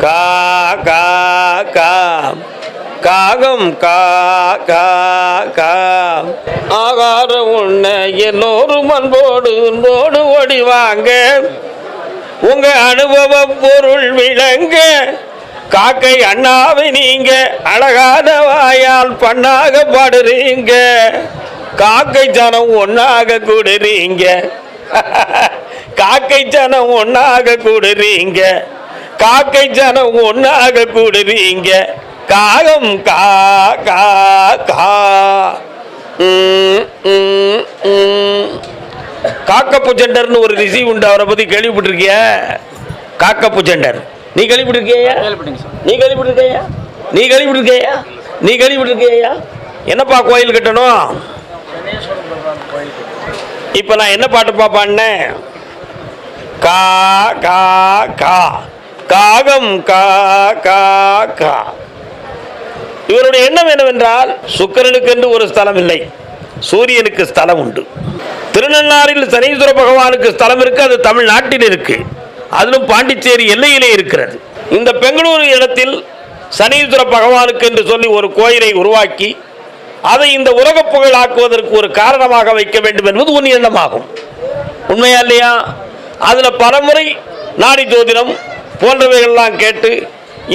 கா கா கா. காகம் கா கா கா. ஆகாரம் உண்ண எல்லோரும் அன்போடு அன்போடு ஓடிவாங்க. உங்க அனுபவ பொருள் விளங்க. காக்கை அண்ணாவை நீங்க அழகான வாயால் பண்ணாக பாடுறீங்க. காக்கை ஜனம் ஒன்னாக கூடுறீங்க. காக்கை ஜனம் ஒன்னாக கூடுறீங்க. காக்கை ஜனம் ஒன்னாக கூடுறீங்க காகம் கா கா கா. ம், காக்கப்பு ஜெண்டர்னு ஒரு ரிஷி உண்டு. அவரை பத்தி கேள்விப்பட்டிருக்கிய? காக்கப்பு ஜெண்டர். நீ கேள்விப்பட்டிருக்கியா? நீ கேள்விப்பட்டிருக்கியா? நீ கேள்விப்பட்டிருக்கியா? நீ கேள்விப்பட்டிருக்கியா? என்னப்பா கோயில் கட்டணும்? இப்போ நான் என்ன பாட்டு பாப்பான்னு கா கா கா. காகம் கா கா கா. இவருடைய எண்ணம் என்னவென்றால் சுக்கரனுக்கு என்று ஒரு ஸ்தலம் இல்லை. சூரியனுக்கு ஸ்தலம் உண்டு. திருநள்ளாறில் சனீஸ்வர பகவானுக்கு ஸ்தலம் இருக்கு அது தமிழ்நாட்டில் இருக்கு. அதிலும் பாண்டிச்சேரி எல்லையிலே இருக்கிறது. இந்த பெங்களூரு இடத்தில் சனீஸ்வர பகவானுக்கு என்று சொல்லி ஒரு கோயிலை உருவாக்கி அதை இந்த உலகப் புகழாக்குவதற்கு ஒரு காரணமாக வைக்க வேண்டும் என்பது உன் எண்ணமாகும். உண்மையா இல்லையா? அதில் பலமுறை நாடி ஜோதிடம் போன்றவைகள்லாம் கேட்டு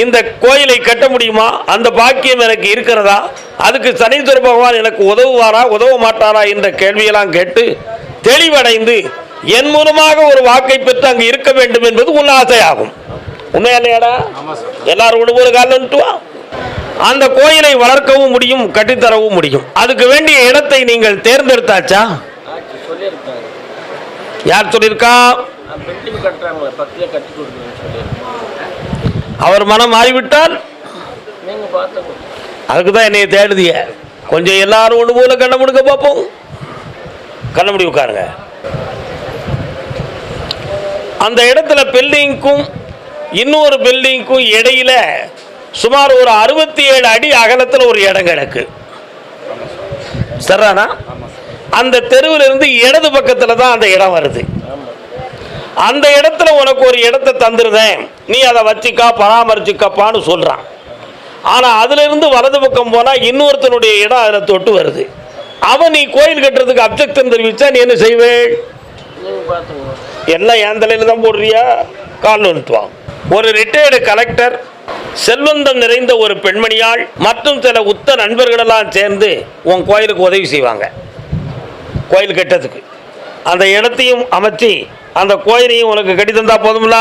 இந்த கோயிலை கட்ட முடியுமா? அந்த பாக்கியம் எனக்கு இருக்கிறதா? அதுக்கு சனீஸ்வர பகவான் எனக்கு உதவுவாரா உதவ மாட்டாரா என்ற கேள்வியெல்லாம் கேட்டு தெளிவடைந்து என் மூலமாக ஒரு வாக்கை பெற்று அங்கு இருக்க வேண்டும் என்பது உன் ஆசையாகும். உண்மையா இல்லையாடா? எல்லாரும் ஒரு காலம் அந்த கோயிலை வளர்க்கவும் முடியும் கட்டித்தரவும் முடியும். அதுக்கு வேண்டிய இடத்தை நீங்கள் தேர்ந்தெடுத்தாச்சா? யார் சொல்லியிருக்கா? பில்டிங் கட்டுறாங்க கட்டி அவர் மனம் மாறிவிட்டால்? நீங்க பார்த்து அதுக்கு தான் என்னைய தேடுதிய. கொஞ்சம் எல்லாரும் ஒன்று போல கண்ண முடிக்க பார்ப்போம் கண்ண முடி உட்காருங்க. அந்த இடத்துல பில்டிங்க்கும் இன்னொரு பில்டிங்க்கும் இடையில சுமார் ஒரு அறுபத்தி ஏழு அடி அகலத்தில் ஒரு இடம் கிடக்கு. சரிதானா? அந்த தெருவில் இருந்து இடது பக்கத்தில் தான் அந்த இடம் வருது. அந்த இடத்துல உனக்கு ஒரு இடத்தை தந்துருதேன். நீ அதை வச்சுக்கா பராமரிச்சுக்கப்பான்னு சொல்கிறான் ஆனால் அதுலேருந்து வலது பக்கம் போனால் இன்னொருத்தனுடைய இடம் அதில் தொட்டு வருது. அவன் நீ கோயில் கட்டுறதுக்கு அப்ஜெக்ஷன் தெரிவிச்சா நீ என்ன செய்வேன் என்ன எல்லாம் என் தலையில் தான் போடுறியா? கால் நிறுத்துவான் ஒரு ரிட்டையர்டு கலெக்டர் செல்வந்தம் நிறைந்த ஒரு பெண்மணியால் மற்றும் சில உத்த நண்பர்களெல்லாம் சேர்ந்து உன் கோயிலுக்கு உதவி செய்வாங்க. கோயில் கட்டத்துக்கு. அந்த இடத்தையும் அமைச்சு அந்த கோயிலையும் உனக்கு கட்டி தந்தா போதும்ல?